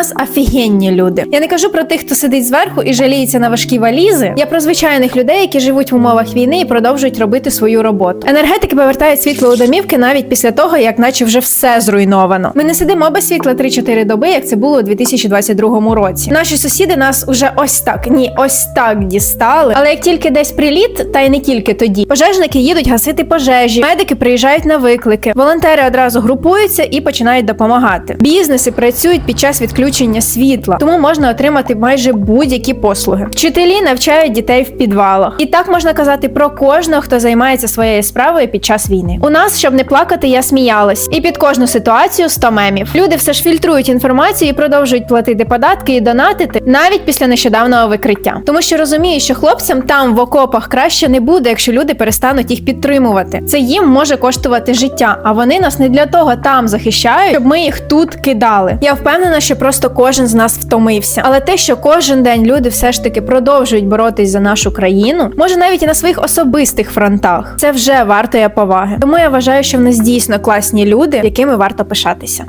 нас офігенні люди. Я не кажу про тих, хто сидить зверху і жаліється на важкі валізи. Я про звичайних людей, які живуть в умовах війни і продовжують робити свою роботу. Енергетики повертають світло у домівки навіть після того, як наче вже все зруйновано. Ми не сидимо без світла 3-4 доби, як це було у 2022 році. Наші сусіди нас уже ось так, ні, ось так дістали. Але як тільки десь приліт, та й не тільки тоді, пожежники їдуть гасити пожежі, медики приїжджають на виклики, волонтери одразу групуються і починають допомагати. Бізнеси працюють під час відключення світла, тому можна отримати майже будь-які послуги. Вчителі навчають дітей в підвалах. І так можна казати про кожного, хто займається своєю справою під час війни. У нас, щоб не плакати, я сміялась. І під кожну ситуацію 100 мемів. Люди все ж фільтрують інформацію і продовжують платити податки і донатити навіть після нещодавнього викриття. Тому що розуміють, що хлопцям там в окопах краще не буде, якщо люди перестануть їх підтримувати. Це їм може коштувати життя, а вони нас не для того там захищають, щоб ми їх тут кидали. Я впевнена, що просто кожен з нас втомився. Але те, що кожен день люди все ж таки продовжують боротись за нашу країну, може навіть і на своїх особистих фронтах, це вже вартує поваги. Тому я вважаю, що в нас дійсно класні люди, якими варто пишатися.